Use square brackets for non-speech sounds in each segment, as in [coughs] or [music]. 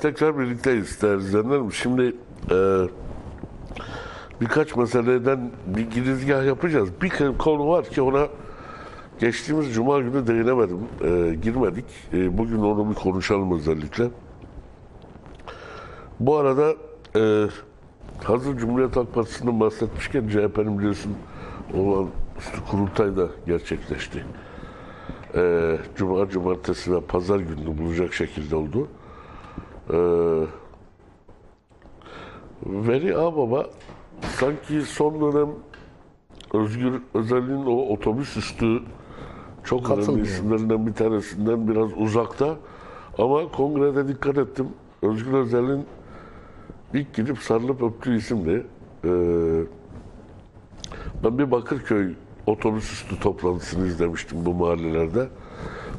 Tekrar birlikteyiz değerli izleyenlerim. Şimdi e, birkaç meseleden bir girizgah yapacağız. Bir konu var ki ona geçtiğimiz cuma günü değinemedim, e, girmedik. E, bugün onu bir konuşalım özellikle. Bu arada e, hazır Cumhuriyet Halk Partisi'nden bahsetmişken CHP'nin biliyorsun olan kurultay da gerçekleşti. E, Cuma, cumartesi ve pazar gününü bulacak şekilde oldu. Ee, Veri Ağbaba sanki son dönem Özgür Özel'in o otobüs üstü çok önemli isimlerinden bir tanesinden biraz uzakta. Ama kongrede dikkat ettim. Özgür Özel'in ilk gidip sarılıp öptüğü isimdi. Ee, ben bir Bakırköy otobüs üstü toplantısını izlemiştim bu mahallelerde.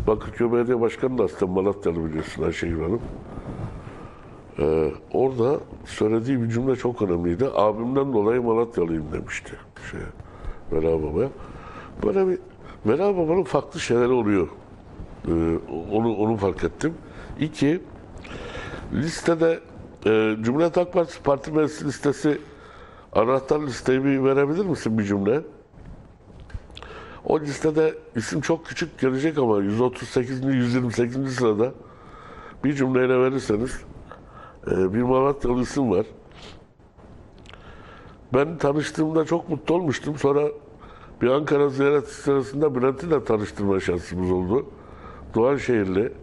Bakırköy Belediye Başkanı da aslında Malatyalı biliyorsun Ayşegül Hanım. Ee, orada söylediği bir cümle çok önemliydi. Abimden dolayı Malatyalıyım demişti. Şey, Vera Baba'ya. Böyle bir Vera Baba'nın farklı şeyleri oluyor. Ee, onu, onu fark ettim. İki, listede e, Cumhuriyet Halk Partisi parti meclis listesi anahtar listeyi bir verebilir misin bir cümle? O listede isim çok küçük gelecek ama 138. 128. sırada bir cümleyle verirseniz ee, bir Malatyalı isim var. Ben tanıştığımda çok mutlu olmuştum. Sonra bir Ankara ziyareti sırasında Bülent'i de tanıştırma şansımız oldu. Doğanşehirli.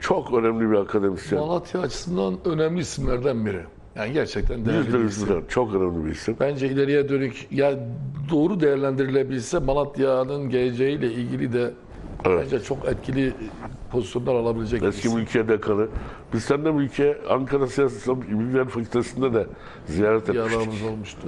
Çok önemli bir akademisyen. Malatya açısından önemli isimlerden biri. Yani gerçekten değerli bir isim. Çok önemli bir isim. Bence ileriye dönük ya doğru değerlendirilebilse Malatya'nın geleceğiyle ilgili de Evet. bence çok etkili pozisyonlar alabilecek Eski isim. mülkiye dekanı. Biz seninle mülkiye Ankara Siyaset Bilgiler Fakültesi'nde de ziyaret etmiştik. Diyalogumuz olmuştu.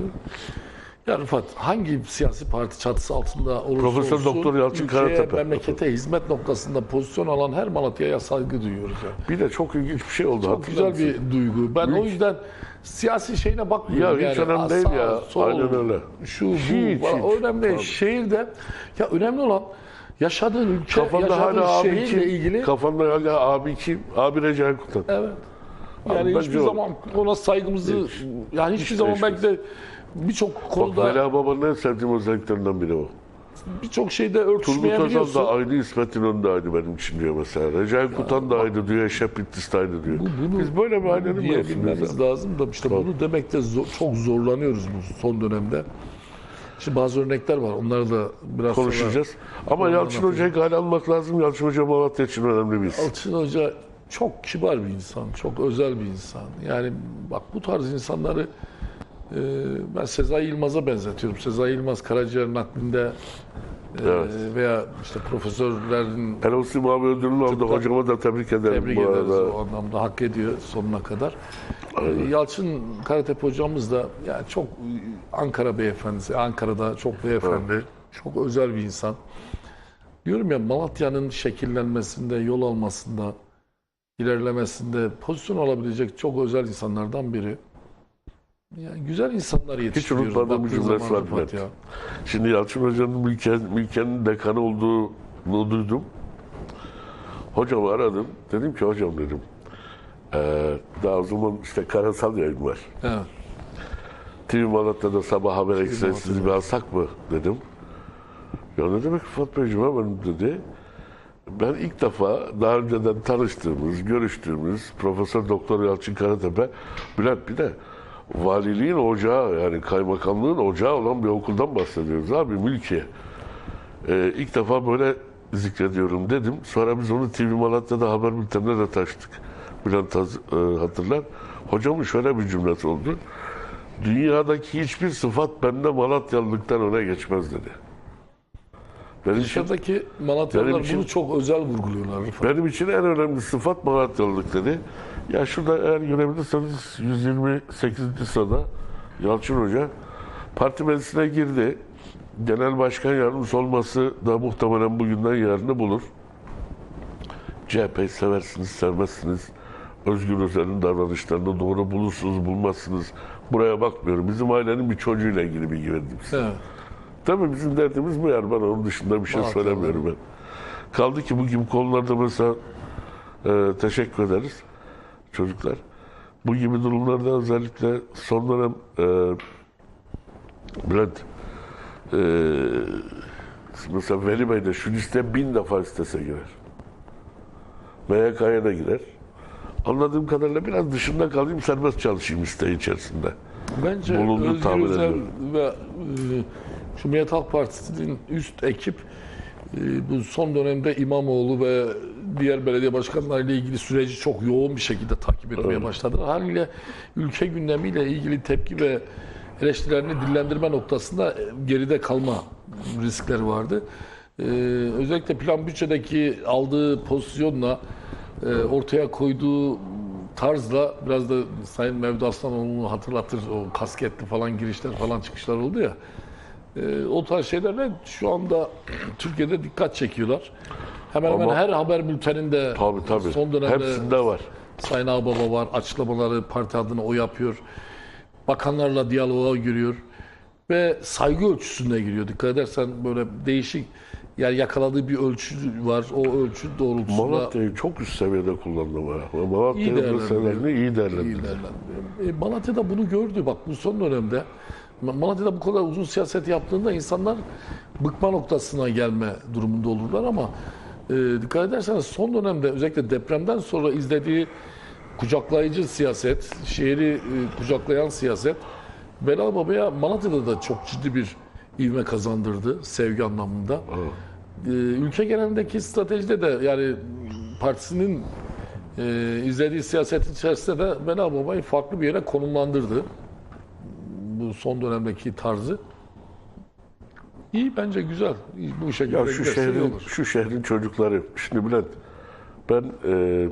Ya Rıfat hangi siyasi parti çatısı altında olursa Profesör olsun Doktor Yalçın ülkeye, Karatepe. memlekete hizmet noktasında pozisyon alan her Malatya'ya saygı duyuyoruz. Yani. Bir de çok ilginç bir şey oldu. Çok güzel mısın? bir duygu. Ben o yüzden siyasi şeyine bakmıyorum. Ya hiç yani. önemli değil Sağ, ya. sol, Aynen öyle. Şu bu. Hiç, hiç. önemli değil. Şehirde ya önemli olan yaşadığın ülke, Kafanda yaşadığın hala abi şehirle kim? ilgili Kafanda hala abi kim? Abi Recai Kutan. evet. Abi Yani bence hiçbir o. zaman ona saygımızı Hiç. yani hiçbir Hiç zaman değişmez. belki de birçok Bak konuda Vela Baba'nın en sevdiğim özelliklerinden biri o. birçok şeyde Turgut Özal örtüşmeyebiliyorsun. da aynı, İsmet İnönü de aynı benim için diyor mesela. Recai Kutan da aynı diyor, Eşref Bitlis de aynı diyor. bunu- Biz böyle bir ailenin mensubuyuz. diyebilmemiz lazım da işte bunu demekte zo- çok zorlanıyoruz bu son dönemde. Şimdi bazı örnekler var. Onları da biraz sonra- Konuşacağız. Ama Yalçın. Hoca'yı gale almak lazım. Yalçın Hoca Malatya için önemli bir isim. Yalçın Hoca çok kibar bir insan, çok özel bir insan. Yani bak bu tarz insanları e, ben Sezai Yılmaz'a benzetiyorum. Sezai Yılmaz Karaciğer naklinde Evet. veya işte profesörlerin Pelosi Mavi ödülünü aldı. Hocama da tebrik ederim tebrik bu ederiz arada. o anlamda hak ediyor sonuna kadar. E, Yalçın Karatepe hocamız da yani çok Ankara beyefendisi, Ankara'da çok beyefendi, çok özel bir insan. Diyorum ya Malatya'nın şekillenmesinde, yol almasında, ilerlemesinde pozisyon alabilecek çok özel insanlardan biri. Yani güzel insanlar yetiştiriyoruz. unutmadığım zaman var Rıfat Bülent. ya. Şimdi Yalçın Hoca'nın Mülken, Mülken'in dekanı olduğunu duydum. Hocamı aradım. Dedim ki hocam dedim. eee, daha o zaman işte karasal yayın var. Evet. TV Malatya'da sabah haber ekstrasını bir alsak mı dedim. Ya ne demek Rıfat Beyciğim hemen dedi. Ben ilk defa daha önceden tanıştığımız, görüştüğümüz Profesör Doktor Yalçın Karatepe, Bülent bir de valiliğin ocağı yani kaymakamlığın ocağı olan bir okuldan bahsediyoruz abi Mülkiye. Ee, ilk defa böyle zikrediyorum dedim. Sonra biz onu TV Malatya'da haber bültenine de taştık. Bülent haz- e, hatırlar. Hocamın şöyle bir cümlesi oldu. Dünyadaki hiçbir sıfat bende Malatyalılıktan öne geçmez dedi. Benim için, Dışarıdaki Malatyalılar Benim için- bunu çok özel vurguluyorlar benim için en önemli sıfat Malatyalılık dedi. Ya şurada eğer görebilirseniz 128. sırada Yalçın Hoca parti meclisine girdi. Genel başkan yardımcısı olması da muhtemelen bugünden yarını bulur. CHP'yi seversiniz, sevmezsiniz. Özgür Özel'in davranışlarını doğru bulursunuz, bulmazsınız. Buraya bakmıyorum. Bizim ailenin bir çocuğuyla ilgili bilgi verdim size. Evet. Tabii bizim derdimiz bu yani. Ben onun dışında bir şey söylemiyorum ben. Kaldı ki bu gibi konularda mesela e, teşekkür ederiz. çocuklar. Bu gibi durumlarda özellikle son dönem e, Bülent e, mesela Veli Bey de şu listeye bin defa istese girer. MYK'ya da girer. Anladığım kadarıyla biraz dışında kalayım serbest çalışayım isteği içerisinde. Bence bulundu Özgür Özel ve e, Cumhuriyet Halk Partisi'nin üst ekip e, bu son dönemde İmamoğlu ve diğer belediye başkanlarıyla ilgili süreci çok yoğun bir şekilde takip etmeye başladılar. Haliyle ülke gündemiyle ilgili tepki ve eleştirilerini dillendirme noktasında e, geride kalma riskleri vardı. E, özellikle plan bütçedeki aldığı pozisyonla e, ortaya koyduğu tarzla biraz da Sayın Mevdu Aslanoğlu'nu hatırlatır. O kasketli falan girişler falan çıkışlar oldu ya. E, o tarz şeylerle şu anda [clears throat] Türkiye'de dikkat çekiyorlar. Hemen hemen Ama- her haber bülteninde Tabii tabii. son dönemde Hepsinde var. Sayın Ağbaba var. Açıklamaları parti adına o yapıyor. Bakanlarla diyaloğa giriyor. Ve saygı ölçüsünde giriyor. Dikkat edersen böyle değişik yani yakaladığı bir ölçü var. O ölçü doğrultusunda Malatya'yı çok üst seviyede. Ve İyi Malatya'nın meselelerini iyi değerlendirdi. İyi değerlendiriyor. E, Malatya'da bunu gördü. Bak bu son dönemde Malatya'da bu kadar uzun siyaset yaptığında insanlar bıkma noktasına gelme durumunda olurlar ama e, dikkat ederseniz son dönemde özellikle depremden sonra izlediği kucaklayıcı siyaset, şehri e, kucaklayan siyaset Belal Baba'ya Malatya'da da çok ciddi bir ivme kazandırdı sevgi anlamında. E, ülke genelindeki stratejide de yani partisinin e, izlediği siyasetin içerisinde de Belal Baba'yı farklı bir yere konumlandırdı. Bu son dönemdeki tarzı. İyi bence güzel. Bu şekilde Ya şu şehrin, şu şehrin çocukları. Şimdi Bülent, ben e,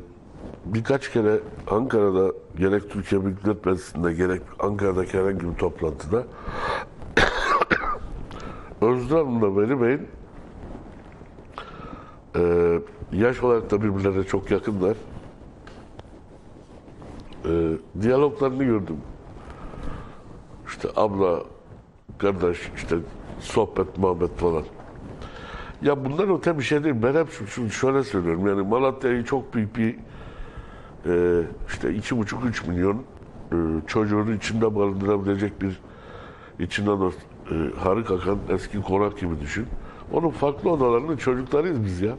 birkaç kere Ankara'da gerek Türkiye Büyük Millet Meclisi'nde gerek Ankara'daki herhangi bir toplantıda [coughs] Özlü Hanım'la Veli Bey'in e, yaş olarak da birbirlerine çok yakınlar. E, diyaloglarını gördüm. İşte abla, kardeş, işte sohbet, muhabbet falan. Ya bundan öte bir şey değil. Ben hep şu- şöyle söylüyorum. Yani Malatya'yı çok büyük bir e, işte iki buçuk üç milyon e, çocuğunu içinde barındırabilecek bir içinden o e, harık akan eski konak gibi düşün. Onun farklı odalarının çocuklarıyız biz ya.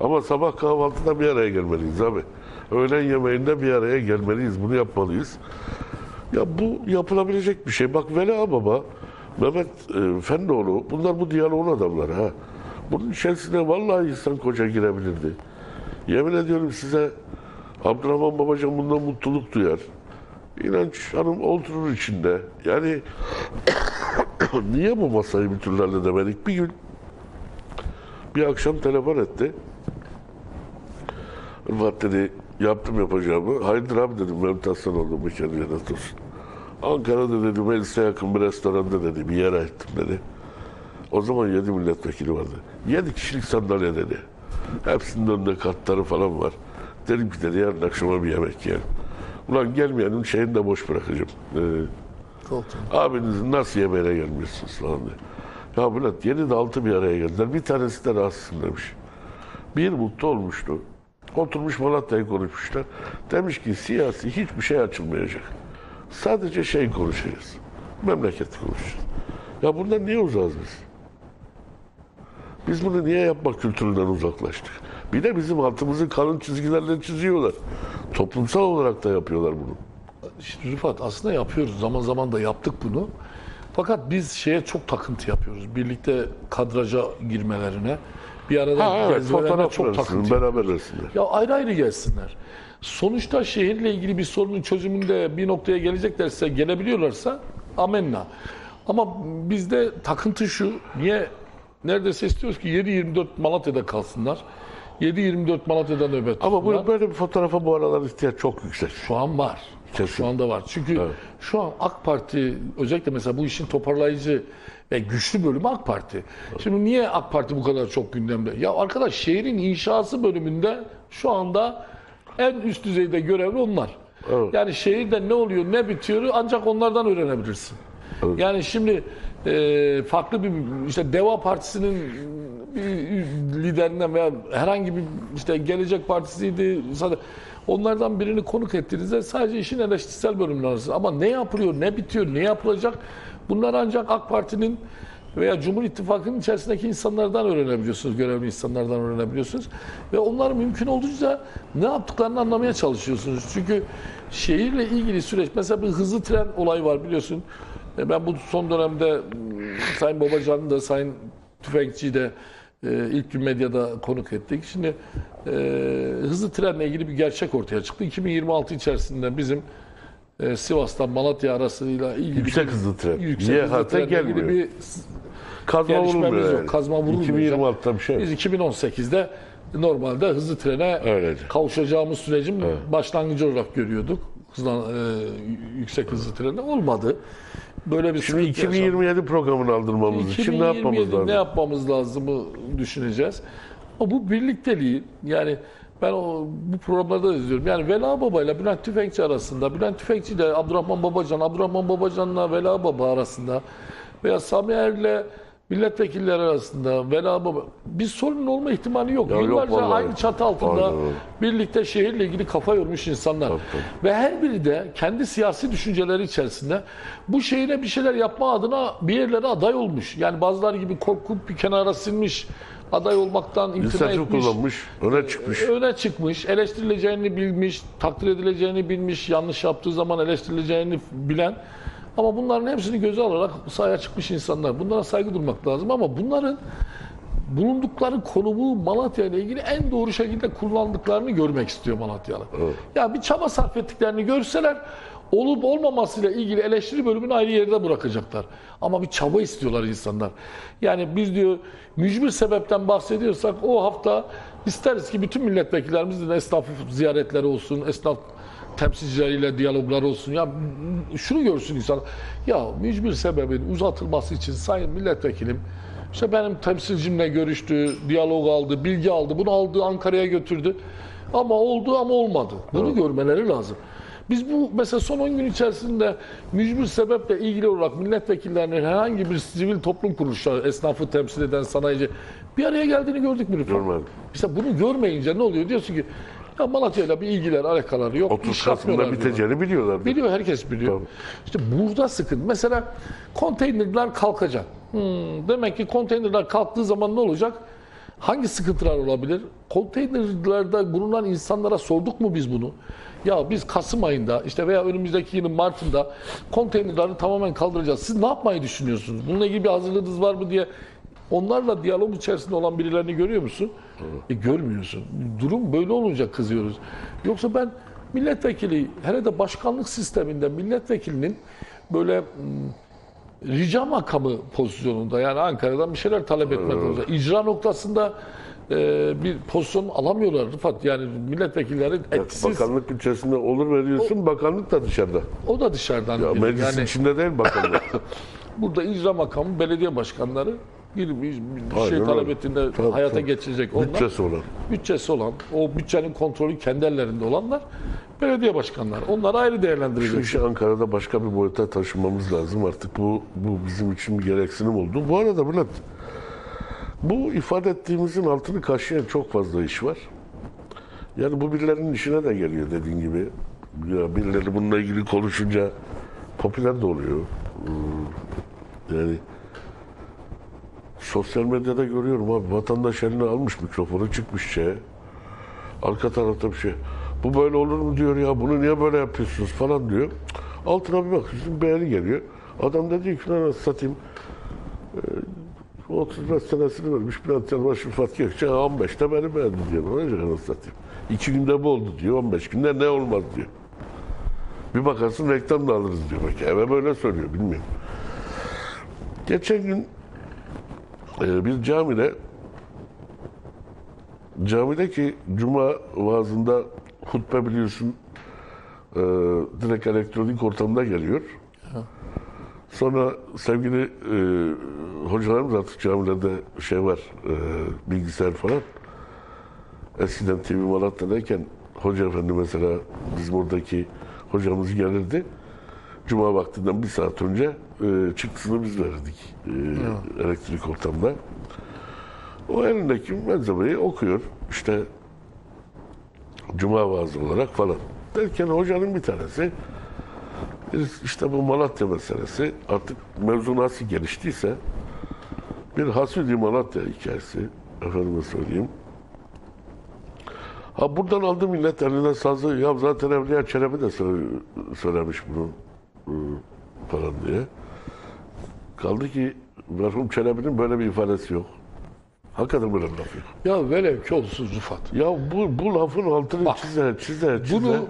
Ama sabah kahvaltıda bir araya gelmeliyiz abi. Öğlen yemeğinde bir araya gelmeliyiz. Bunu yapmalıyız. Ya bu yapılabilecek bir şey. Bak Veli Ağbaba, Mehmet e, Fendoğlu, bunlar bu diyaloğun adamları ha. Bunun içerisine vallahi insan koca girebilirdi. Yemin ediyorum size Abdurrahman Babacan bundan mutluluk duyar. İnanç Hanım oturur içinde. Yani [coughs] niye bu masayı bir türlü halledemedik? Bir gün bir akşam telefon etti. Rıfat dedi yaptım yapacağımı. Hayırdır abi dedim Mehmet Aslan oldu bu kendine olsun. Ankara'da dedi Melis'e yakın bir restoranda dedi bir yere ettim dedi. O zaman yedi milletvekili vardı. Yedi kişilik sandalye dedi. Hepsinin önünde kartları falan var. Dedim ki dedi yarın akşama bir yemek yiyelim. Ulan gelmeyenin şeyini de boş bırakacağım. Ee, abinizin nasıl yemeğine gelmiyorsunuz falan diye. Ya Bülent yedi de altı bir araya geldiler. Bir tanesi de rahatsızım demiş. Bir mutlu olmuştu. Oturmuş Malatya'yı konuşmuşlar. Demiş ki siyasi hiçbir şey açılmayacak. Sadece şey konuşacağız. Memleketi konuşacağız. Ya bundan niye uzağız biz? Biz bunu niye yapmak kültüründen uzaklaştık? Bir de bizim altımızı kalın çizgilerle çiziyorlar. Toplumsal olarak da yapıyorlar bunu. Şimdi Rıfat aslında yapıyoruz. Zaman zaman da yaptık bunu. Fakat biz şeye çok takıntı yapıyoruz. Birlikte kadraja girmelerine. Bir arada Ha evet fotoğraf çok takıntı beraber resimler. Ya ayrı ayrı gelsinler. Sonuçta şehirle ilgili bir sorunun çözümünde bir noktaya geleceklerse, gelebiliyorlarsa amenna. Ama bizde takıntı şu, niye neredeyse istiyoruz ki 7-24 Malatya'da kalsınlar. 7-24 Malatya'da nöbet Ama bu, böyle bir fotoğrafa bu aralar ihtiyaç çok yüksek. Şu an var. Kesin. Şu anda var. Çünkü şu an AK Parti özellikle mesela bu işin toparlayıcı ve güçlü bölümü AK Parti. Şimdi niye AK Parti bu kadar çok gündemde? Ya arkadaş şehrin inşası bölümünde şu anda en üst düzeyde görevli onlar. Evet. Yani şehirde ne oluyor ne bitiyor ancak onlardan öğrenebilirsin. Yani şimdi e, farklı bir işte Deva Partisi'nin bir liderinden veya herhangi bir işte Gelecek Partisi'ydi onlardan birini konuk ettiğinizde sadece işin eleştirisel bölümünü alırsınız. Ama ne yapılıyor, ne bitiyor, ne yapılacak bunlar ancak AK Parti'nin veya Cumhur İttifakı'nın içerisindeki insanlardan öğrenebiliyorsunuz, görevli insanlardan öğrenebiliyorsunuz. Ve onlar mümkün olduğunca ne yaptıklarını anlamaya çalışıyorsunuz. Çünkü şehirle ilgili süreç, mesela bir hızlı tren olayı var biliyorsun. E, Ben bu son dönemde Sayın Babacan'ı da Sayın Tüfekçi'yi de e, ilk gün medyada konuk ettik. Şimdi e, hızlı trenle ilgili bir gerçek ortaya çıktı. 2026 içerisinde bizim e, Sivas'tan Malatya arasıyla ilgili Yüksek hızlı tren. yüksek Niye hızlı trenle ilgili gelmiyor? bir Kazma gelişmemiz vurulmuyor yok. yani. Kazma vurulmuyor. 2026'da bir şey yok. Biz 2018'de normalde hızlı trene Öyleydi. kavuşacağımız sürecin başlangıcı olarak görüyorduk. Hızlan, e, yüksek hızlı trene olmadı. Böyle bir Şimdi sıkıntı yaşandı. 2027 programını aldırmamız için ne yapmamız 2027 lazım? ne yapmamız lazımı düşüneceğiz. Ama bu birlikteliği yani ben o, bu programlarda da izliyorum. Yani Vela Baba ile Bülent Tüfekçi arasında, Bülent Tüfekçi ile Abdurrahman Babacan, Abdurrahman Babacan'la Vela Baba arasında veya Sami Er'le milletvekilleri arasında Vela Baba bir sorun olma ihtimali yok. Ya yok Yıllarca vallahi. aynı çatı altında öyle. birlikte şehirle ilgili kafa yormuş insanlar. Ve her biri de kendi siyasi düşünceleri içerisinde bu şehire bir şeyler yapma adına bir yerlere aday olmuş. Yani bazıları gibi korkup bir kenara sinmiş, aday olmaktan imtina etmiş. kullanmış, öne çıkmış. Öne çıkmış, eleştirileceğini bilmiş, takdir edileceğini bilmiş, yanlış yaptığı zaman eleştirileceğini bilen ama bunların hepsini göze alarak sahaya çıkmış insanlar. Bunlara saygı durmak lazım ama bunların bulundukları konumu Malatya ile ilgili en doğru şekilde kullandıklarını görmek istiyor Malatyalı. Ya bir çaba sarf ettiklerini görseler olup olmamasıyla ilgili eleştiri bölümünü ayrı yerde bırakacaklar. Ama bir çaba istiyorlar insanlar. Yani biz diyor mücbir sebepten bahsediyorsak o hafta isteriz ki bütün milletvekillerimizin esnaf ziyaretleri olsun, esnaf temsilcileriyle diyaloglar olsun. Ya şunu görsün insan. Ya mücbir sebebin uzatılması için sayın milletvekilim işte benim temsilcimle görüştü, diyalog aldı, bilgi aldı. Bunu aldı Ankara'ya götürdü. Ama oldu ama olmadı. Bunu görmeleri lazım. Biz bu mesela son 10 gün içerisinde mücbir sebeple ilgili olarak milletvekillerinin herhangi bir sivil toplum kuruluşları, esnafı temsil eden sanayici bir araya geldiğini gördük mü? Görmedim. İşte bunu görmeyince ne oluyor? Diyorsun ki ya Malatya'yla bir ilgiler, alakaları yok. 30 iş Kasım'da biteceğini biliyorlar. Biliyor, herkes biliyor. Tabii. İşte burada sıkıntı. Mesela konteynerler kalkacak. Hmm, demek ki konteynerler kalktığı zaman ne olacak? Hangi sıkıntılar olabilir? Konteynerlerde bulunan insanlara sorduk mu biz bunu? Ya biz Kasım ayında işte veya önümüzdeki yılın Mart'ında konteynerleri tamamen kaldıracağız. Siz ne yapmayı düşünüyorsunuz? Bununla ilgili bir hazırlığınız var mı diye onlarla diyalog içerisinde olan birilerini görüyor musun? E, görmüyorsun. Durum böyle olunca kızıyoruz. Yoksa ben milletvekili hele de başkanlık sisteminde milletvekilinin böyle mm, rica makamı pozisyonunda yani Ankara'dan bir şeyler talep etmek zorunda. İcra noktasında e, bir pozisyon alamıyorlar Rıfat. Yani milletvekilleri etkisiz. Bakanlık içerisinde olur veriyorsun, bakanlık da dışarıda. O da dışarıdan Ya meclisin Yani içinde değil bakanlık. [laughs] burada icra makamı belediye başkanları bir, bir, bir şey talep ettiğinde Tabii, hayata tabii. geçirecek onlar. Bütçesi olan. bütçesi olan, o bütçenin kontrolü kendi ellerinde olanlar belediye başkanları. Onlar ayrı Şu değerlendirecek. işi Ankara'da başka bir boyuta taşımamız lazım. Artık bu bu bizim için bir gereksinim oldu. Bu arada Bülent, bu ifade ettiğimizin altını kaşıyan çok fazla iş var. Yani bu birilerinin işine de geliyor dediğin gibi. Ya birileri bununla ilgili konuşunca popüler de oluyor. Hmm, Yani sosyal medyada görüyorum abi vatandaş eline almış mikrofonu çıkmış şeye. Arka tarafta bir şey. Bu böyle olur mu diyor ya bunu niye böyle yapıyorsunuz falan diyor. Altına bir bakıyorsun beğeni geliyor. Adam da diyor ki lan satayım. Ee, 35 senesini vermiş Bülent Yalvaç Rıfat Gökçe 15'te beni beğendi diyor. Ne olacak nasıl satayım. İki günde bu oldu diyor. 15 günde ne olmaz diyor. Bir bakarsın reklam da alırız diyor. Belki eve böyle söylüyor bilmiyorum. Geçen gün e, bir camide camideki cuma vaazında hutbe biliyorsun e, direkt elektronik ortamda geliyor. Sonra sevgili e, hocalarımız artık camilerde şey var, e, bilgisayar falan. Eskiden TV Malatya'dayken hoca efendi mesela bizim oradaki hocamız gelirdi. Cuma vaktinden bir saat önce e, çıktısını biz verirdik e, elektrik ortamda. O elindeki malzemeyi okuyor. İşte Cuma vaazı olarak falan. Derken hocanın bir tanesi işte bu Malatya meselesi artık mevzu nasıl geliştiyse bir Hasudi Malatya hikayesi efendime söyleyeyim. Ha buradan aldı millet eline sazı ya zaten Evliya Çelebi de sö- söylemiş bunu falan diye. Kaldı ki merhum Çelebi'nin böyle bir ifadesi yok. Hakikaten böyle bir laf yok. Ya velev ki olsun Rıfat. Ya bu, bu lafın altını Bak, çize, çize, çize. Bunu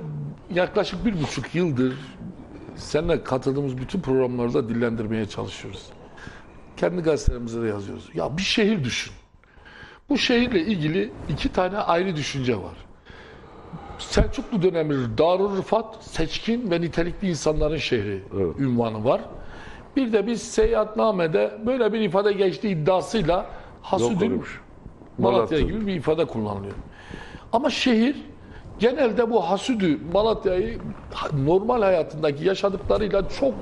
yaklaşık bir buçuk yıldır seninle katıldığımız bütün programlarda dillendirmeye çalışıyoruz. Kendi gazetelerimizde de yazıyoruz. Ya bir şehir düşün. Bu şehirle ilgili iki tane ayrı düşünce var. Selçuklu dönemi Darül Rıfat, seçkin ve nitelikli insanların şehri Evet. ünvanı var. Bir de biz seyahatnamede böyle bir ifade geçtiği iddiasıyla Hasudül. Malatya gibi bir ifade kullanılıyor. Ama şehir genelde bu Hasüdü Malatya'yı normal hayatındaki yaşadıklarıyla çok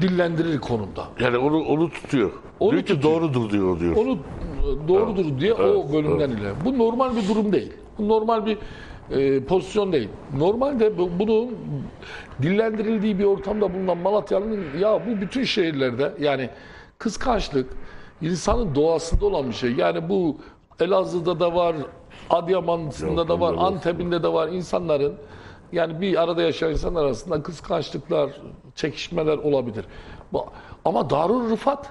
dillendirir konumda. Yani onu onu tutuyor. Onu diyor ki tutuyor. doğrudur diyor diyor. Onu doğrudur diye o bölümden ile. Bu normal bir durum değil. Bu normal bir e, pozisyon değil. Normalde bu- bunun dillendirildiği bir ortamda bulunan Malatyalı'nın ya bu bütün şehirlerde yani kıskançlık insanın doğasında olan bir şey. Yani bu Elazığ'da da var, Adıyaman'sında da var. Antep'inde de var insanların yani bir arada yaşayan insanlar arasında kıskançlıklar, çekişmeler olabilir. Ama Darül Rıfat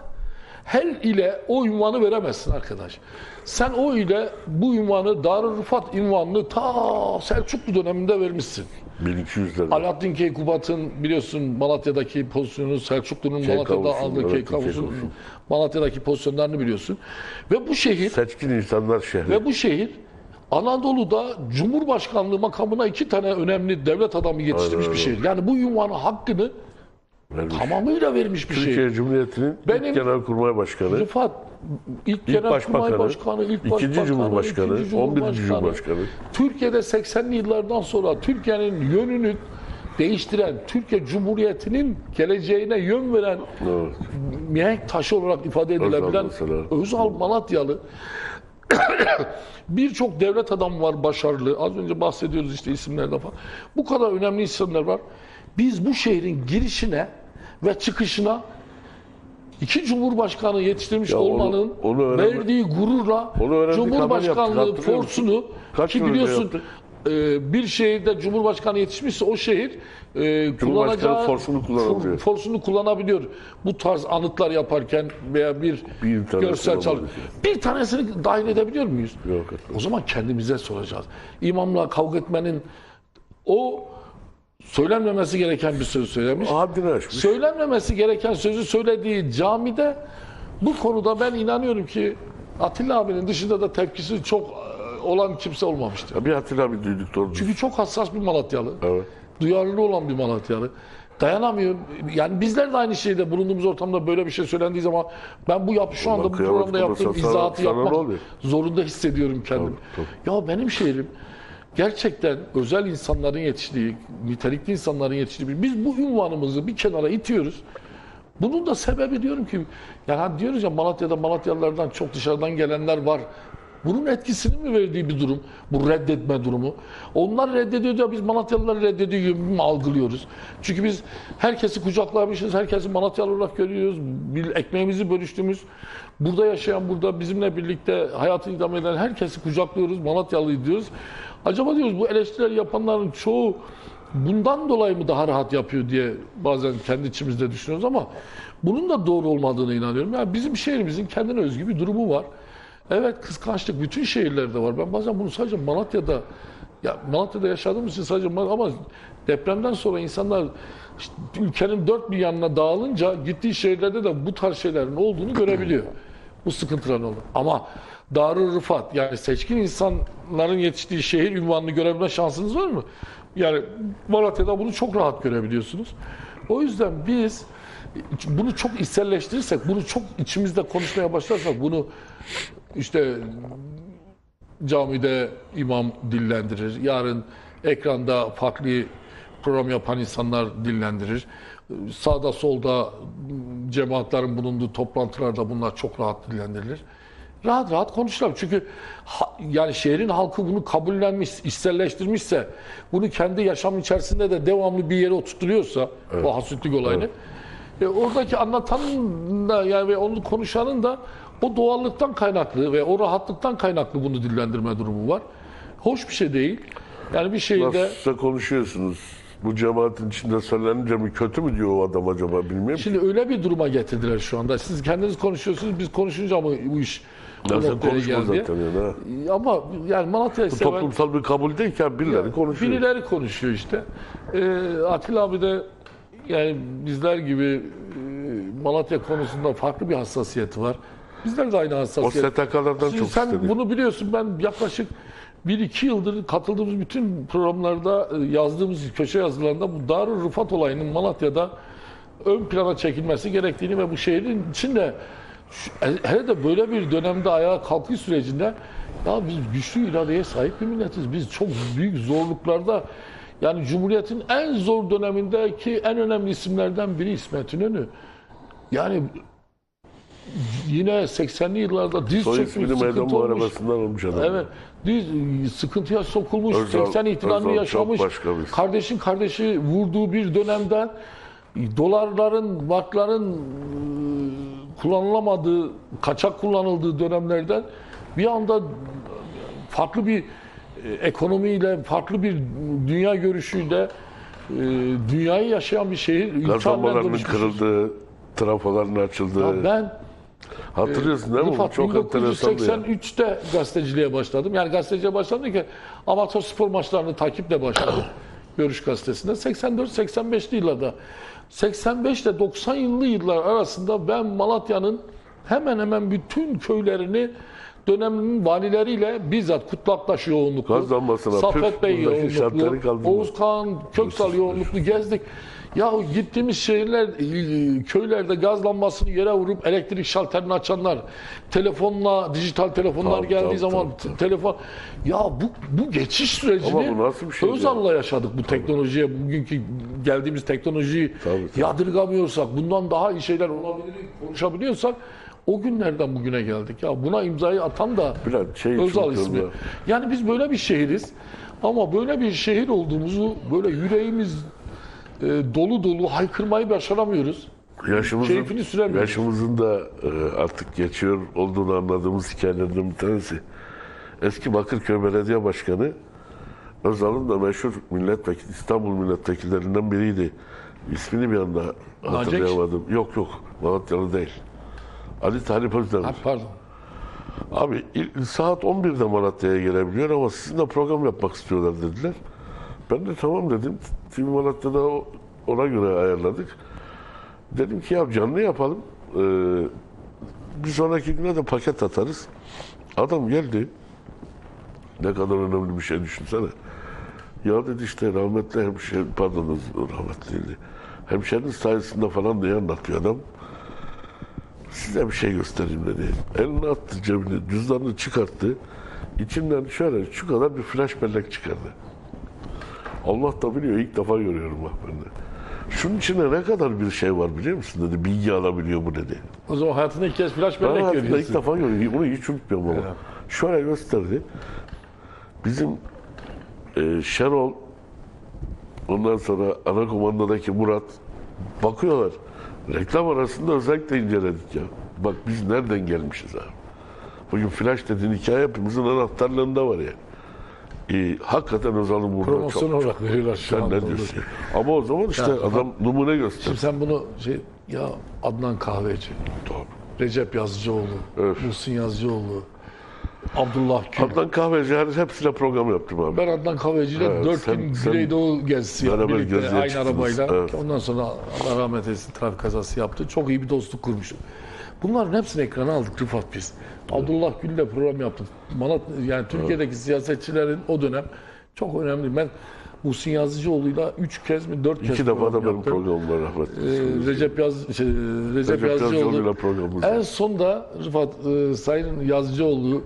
her ile o ünvanı veremezsin arkadaş. Sen o ile bu ünvanı Darül Rıfat ünvanını ta Selçuklu döneminde vermişsin. 1200'lerde. Alaaddin Keykubat'ın biliyorsun Malatya'daki pozisyonu, Selçuklu'nun Malatya'da aldığı evet, Keykavus'un. Malatya'daki pozisyonlarını biliyorsun. Ve bu şehir Seçkin insanlar şehri. ve bu şehir Anadolu'da Cumhurbaşkanlığı makamına iki tane önemli devlet adamı yetiştirmiş Aynen bir şehir. Yani bu ünvanı hakkını vermiş. tamamıyla vermiş bir şehir. Türkiye Cumhuriyeti'nin Benim- ilk Genelkurmay Başkanı, Rıfat ilk, Genelkurmay Başbakanı, Başkanı, ilk ikinci Başbakanı, Cumhurbaşkanı, ikinci 11. Cumhurbaşkanı. Türkiye'de 80'li yıllardan sonra Türkiye'nin yönünü değiştiren, Türkiye Cumhuriyeti'nin geleceğine yön veren Evet. mihenk taşı olarak ifade edilebilen. Özal Malatyalı [coughs] birçok devlet adamı var başarılı. Az önce bahsediyoruz işte isimlerden falan. Bu kadar önemli isimler var. Biz bu şehrin girişine ve çıkışına iki cumhurbaşkanı yetiştirmiş Ya onu- olmanın onu öğrenme- verdiği gururla Onu Cumhurbaşkanlığı yaptık, forsunu Kaç ki biliyorsun e, bir şehirde cumhurbaşkanı yetişmişse o şehir e, kullanacağı forsunu kullanabiliyor. for- forsunu kullanabiliyor. Bu tarz anıtlar yaparken veya bir, Bir görsel çalı. olabilir. Bir tanesini dahil edebiliyor muyuz? Yok. O zaman kendimize soracağız. İmamla kavga etmenin o söylenmemesi gereken bir söz söylemiş. Haddini aşmış. Söylenmemesi gereken sözü söylediği camide bu konuda ben inanıyorum ki Atilla abinin dışında da tepkisi çok e, olan kimse olmamıştır. Ya bir Atilla abi duyduk doğru. Çünkü çok hassas bir Malatyalı. Evet. Duyarlı olan bir Malatyalı. Dayanamıyor. Yani bizler de aynı şeyde bulunduğumuz ortamda böyle bir şey söylendiği zaman ben bu yap şu anda bu programda yaptığım izahatı yapmak zorunda hissediyorum kendimi. Ya benim şehrim gerçekten özel insanların yetiştiği, nitelikli insanların yetiştiği biz bu ünvanımızı bir kenara itiyoruz. Bunun da sebebi diyorum ki yani diyoruz ya Malatya'da Malatyalılardan çok dışarıdan gelenler var. Bunun etkisini mi verdiği bir durum? Bu reddetme durumu. Onlar reddediyor da biz Malatyalıları reddediyor gibi algılıyoruz? Çünkü biz herkesi kucaklamışız, herkesi Malatyalı olarak görüyoruz. Bir ekmeğimizi bölüştüğümüz, burada yaşayan, burada bizimle birlikte hayatını idame eden herkesi kucaklıyoruz, Malatyalı diyoruz. Acaba diyoruz bu eleştirileri yapanların çoğu bundan dolayı mı daha rahat yapıyor diye bazen kendi içimizde düşünüyoruz ama bunun da doğru olmadığına inanıyorum. Yani bizim şehrimizin kendine özgü bir durumu var. Evet kıskançlık bütün şehirlerde var. Ben bazen bunu sadece Malatya'da ya Malatya'da yaşadığım için sadece Mal- ama depremden sonra insanlar işte ülkenin dört bir yanına dağılınca gittiği şehirlerde de bu tarz şeylerin olduğunu görebiliyor. [clears throat] Bu sıkıntıların olduğunu. Ama Darül Rıfat yani seçkin insanların yetiştiği şehir ünvanını görebilme şansınız var mı? Yani Malatya'da bunu çok rahat görebiliyorsunuz. O yüzden biz bunu çok içselleştirirsek, bunu çok içimizde konuşmaya başlarsak, bunu işte camide imam dillendirir, yarın ekranda farklı program yapan insanlar dillendirir. Sağda solda cemaatlerin bulunduğu toplantılarda bunlar çok rahat dillendirilir. rahat rahat konuşurlar. Çünkü ha- yani şehrin halkı bunu kabullenmiş, içselleştirmişse, bunu kendi yaşam içerisinde de devamlı bir yere oturtuyorsa, o hasütlük olayını, e, oradaki anlatanın da yani ve onu konuşanın da o doğallıktan kaynaklı ve o rahatlıktan kaynaklı bunu dillendirme durumu var. Hoş bir şey değil. Yani bir şehirde Nasılsa konuşuyorsunuz. Bu cemaatin içinde söylenince mi kötü mü diyor o adam acaba bilmiyorum. Şimdi öyle bir duruma getirdiler şu anda. Siz kendiniz konuşuyorsunuz, biz konuşunca mı bu iş noktaya konuşma zaten yani. ha. Ama yani Malatya'yı seven toplumsal bir kabul değil ki birileri konuşuyor. birileri konuşuyor işte. Ee, Atilla abi de yani bizler gibi e, Malatya konusunda farklı bir hassasiyeti var. Bizler de aynı O hassasiyet. STK'lardan Şimdi çok sen istedik. bunu biliyorsun ben yaklaşık bir iki yıldır katıldığımız bütün programlarda e, yazdığımız köşe yazılarında bu Darül Rıfat olayının Malatya'da ön plana çekilmesi gerektiğini ve bu şehrin içinde hele de böyle bir dönemde ayağa kalkış sürecinde ya biz güçlü iradeye sahip bir milletiz. Biz çok büyük zorluklarda yani Cumhuriyet'in en zor dönemindeki en önemli isimlerden biri İsmet İnönü. Yani yine 80'li yıllarda diz Soy çökmüş, sıkıntı olmuş. olmuş adam. Evet. Diz sıkıntıya sokulmuş, Özal- 80 ihtilalini yaşamış. Kardeşin kardeşi vurduğu bir dönemden dolarların, markların e, kullanılamadığı, kaçak kullanıldığı dönemlerden bir anda farklı bir ekonomiyle, farklı bir dünya görüşüyle e, dünyayı yaşayan bir şehir Gazlamalarının dönüşmüş. kırıldığı, trafoların açıldığı. Ya Ben Hatırlıyorsun değil mi? Rıfat çok enteresan bir yer. 1983'te gazeteciliğe başladım. Yani gazeteciliğe başladım ki amatör spor maçlarını takiple başladım. [clears throat] Görüş gazetesinde. 84-85'li yıllarda. 85 ile 90 yıllı yıllar arasında ben Malatya'nın hemen hemen bütün köylerini döneminin valileriyle bizzat Kutlaktaş yoğunluklu, Gaz lambasına Saffet Bey yoğunluklu. Oğuz Kağan Köksal yoğunluklu gezdik. Ya gittiğimiz şehirler, e, köylerde gaz lambasını yere vurup elektrik şalterini açanlar, telefonla, dijital telefonlar Tabii, geldiği tabii, zaman tabii, telefon. Ya bu bu geçiş sürecini bu şey Özal'la yaşadık bu teknolojiye, bugünkü geldiğimiz teknolojiyi Tabii, tabii. yadırgamıyorsak, bundan daha iyi şeyler olabilir konuşabiliyorsak o günlerden bugüne geldik. Ya buna imzayı atan da Biraz şey Özal ismi. onda- Yani biz böyle bir şehiriz. Ama böyle bir şehir olduğumuzu böyle yüreğimiz e, dolu dolu haykırmayı başaramıyoruz. Yaşımızın, Keyfini süremiyoruz. yaşımızın da e, artık geçiyor olduğunu anladığımız hikayelerden bir tanesi. Eski Bakırköy Belediye Başkanı Özal'ın da meşhur milletvekili, İstanbul milletvekillerinden biriydi. İsmini bir anda hatırlayamadım. Yok yok, Malatyalı değil. Ali Talip Özdemir. Ha, pardon. Abi saat 11'de Malatya'ya gelebiliyor ama sizinle program yapmak istiyorlar dediler. Ben de tamam dedim. TV Malatya'da ona göre ayarladık. Dedim ki ya canlı yapalım. Ee, bir sonraki güne de paket atarız. Adam geldi. Ne kadar önemli bir şey düşünsene. Ya dedi işte rahmetli hemşehri, pardon rahmetliydi. Hemşerinin sayesinde falan diye anlatıyor adam. Size bir şey göstereyim dedi. Elini attı cebine, cüzdanını çıkarttı. İçinden şöyle şu kadar bir flash bellek çıkardı. Allah da biliyor ilk defa görüyorum bak ben de. Şunun içinde ne kadar bir şey var biliyor musun dedi. Bilgi alabiliyor bu dedi. O zaman hayatında ilk kez flash Ben bellek hayatımda ilk görüyorsun. defa görüyorum. Bunu hiç unutmuyorum ama. Şöyle gösterdi. Bizim e, Şenol ondan sonra ana komandadaki Murat bakıyorlar. Reklam arasında özellikle inceledik ya. Bak biz nereden gelmişiz abi. Bugün flash dediğin hikaye hepimizin anahtarlarında var yani. E, hakikaten Özal'ın burada Promosyon çok. olarak veriyorlar şu Sen ne diyorsun? Ama o zaman işte adam numune göster. Şimdi sen bunu şey ya Adnan Kahveci, Recep Yazıcıoğlu, Öf. Muhsin Yazıcıoğlu, Abdullah Gül. Adnan Kahveci her hepsiyle program yaptım abi. Ben Adnan Kahveci ile Evet, 4 sen- gün Güneydoğu gezisi beraber birlikte aynı çıktınız, arabayla. evet. Ondan sonra Allah rahmet eylesin trafik kazası yaptı. Çok iyi bir dostluk kurmuştuk. Bunların hepsini ekrana aldık Rıfat biz. Abdullah Gül ile program yaptık. Malat, yani Türkiye'deki siyasetçilerin o dönem çok önemli. Ben Muhsin Yazıcıoğlu'yla 3 kez mi 4 kez İki defa da benim yaptım. programımda rahmetli. Ee, Recep Yaz şey, Recep, Recep Yazıcıoğlu. Yazıcıoğlu'yla programımız var. En son da Rıfat e, Sayın Yazıcıoğlu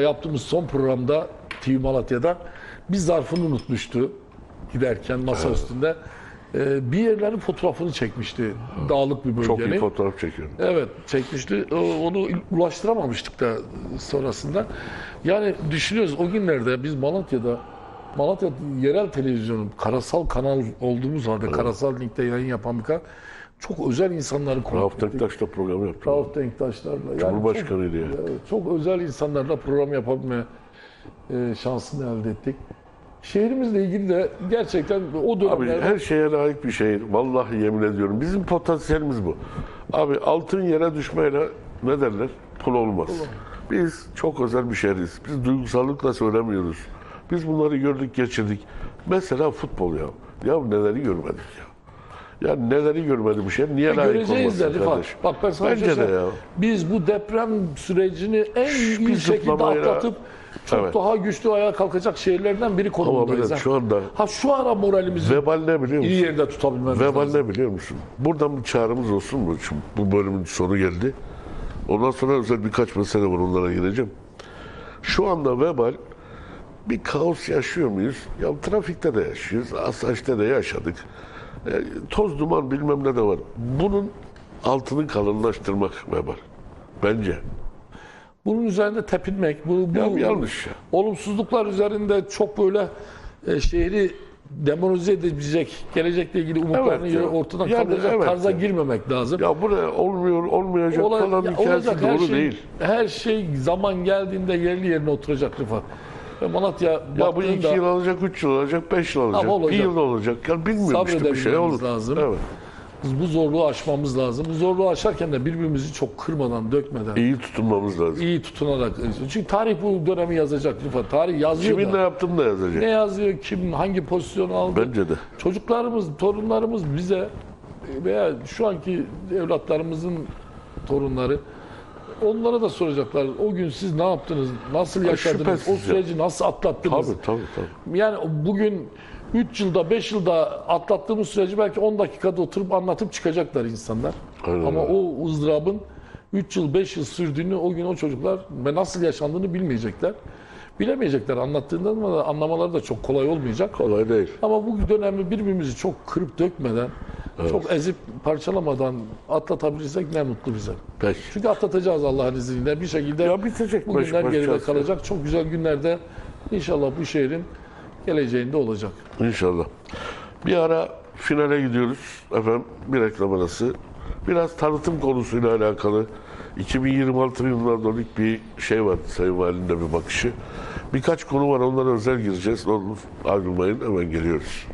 yaptığımız son programda TV Malatya'da bir zarfını unutmuştu giderken masa üstünde. e, bir yerlerin fotoğrafını çekmişti. Dağlık bir bölgenin. Çok iyi fotoğraf çekiyorum. Evet çekmişti. O- Onu ulaştıramamıştık da sonrasında. Yani düşünüyoruz o günlerde biz Malatya'da Malatya yerel televizyonun karasal kanal olduğumuz halde karasal linkte yayın yapan bir kanal çok özel insanları konuk Rauf. Denktaş'la program yaptım. Rauf Denktaşlarla. Yani Cumhurbaşkanıydı ya. Çok, çok özel insanlarla program yapabilme e, şansını elde ettik. Şehrimizle ilgili de gerçekten o Abi dönemlerde her şeye layık bir şehir. Vallahi yemin ediyorum. Bizim potansiyelimiz bu. Abi altın yere düşmeyle ne derler? Pul olmaz. Biz çok özel bir şehriz. Biz duygusallıkla söylemiyoruz. Biz bunları gördük, geçirdik. Mesela futbol ya. Ya neleri görmedik ya. Ya neleri görmedi bu şehir. Niye layık göreceğiz de olmasın Rifat. kardeş? Bak ben sana şey Bence de ya. Biz bu deprem sürecini en iyi bir şekilde atlatıp çok Evet. daha güçlü ayağa kalkacak şehirlerden biri Ama konumundayız. ha. şu anda Ha şu ara moralimizi vebal ne biliyor musun? iyi yerde tutabilmemiz Vebal lazım. ne biliyor musun? Buradan bir çağrımız olsun mu? Şimdi bu bölümün sonu geldi. Ondan sonra özel birkaç mesele var onlara gireceğim. Şu anda vebal bir kaos yaşıyor muyuz? Ya trafikte de yaşıyoruz, asayişte de yaşadık. E, toz duman bilmem ne de var. Bunun altını kalınlaştırmak vebal. Bence. Bunun üzerinde tepinmek, bu, bu Ya yanlış ya. olumsuzluklar üzerinde çok böyle e, şehri demoralize edebilecek, gelecekle ilgili umutlarını Evet ortadan Yani kaldıracak evet tarza ya. girmemek lazım. Ya bu ne olmuyor, olmayacak Olay- falan hikayesi olacak her doğru şey, değil. Her şey zaman geldiğinde yerli yerine oturacak Rıfat. Ve Malatya Ya bu baktığında iki yıl alacak, üç yıl alacak, beş yıl alacak, Ama olacak. bir yıl olacak. Ya bilmiyorum işte bir şey Sabredebilmemiz olur. lazım. Evet. biz bu zorluğu aşmamız lazım. Bu zorluğu aşarken de birbirimizi çok kırmadan, dökmeden, iyi, İyi tutunmamız lazım. tutunarak. Çünkü tarih bu dönemi yazacak Rıfat. Tarih yazıyor Kimin ne da. yaptığını da yazacak. Ne yazıyor, kim hangi pozisyon aldı. Bence de. Çocuklarımız, torunlarımız bize veya şu anki evlatlarımızın torunları onlara da soracaklar. O gün siz ne yaptınız? Nasıl yaşadınız? O süreci nasıl atlattınız? Tabii tabii tabii. Yani bugün 3 yılda 5 yılda atlattığımız süreci belki 10 dakikada oturup anlatıp çıkacaklar insanlar. Aynen Ama o ızdırabın 3 yıl 5 yıl sürdüğünü o gün o çocuklar ve nasıl yaşandığını bilmeyecekler. Bilemeyecekler. Anlattığından da anlamaları da çok kolay olmayacak. Kolay değil. Ama bu dönemi birbirimizi çok kırıp dökmeden, çok ezip parçalamadan atlatabilirsek ne mutlu bize. Peki. Çünkü atlatacağız Allah'ın izniyle. Bir şekilde Ya bitecek bu baş- günler geride başlayacağız. kalacak. Çok güzel günlerde inşallah bu şehrin geleceğinde olacak. İnşallah. Bir ara finale gidiyoruz. Efendim bir reklam arası. Biraz tanıtım konusuyla alakalı 2026 yılına dönük bir şey var Sayın Valinin bir bakışı. Birkaç konu var onlara özel gireceğiz. Ne olur ayrılmayın hemen geliyoruz.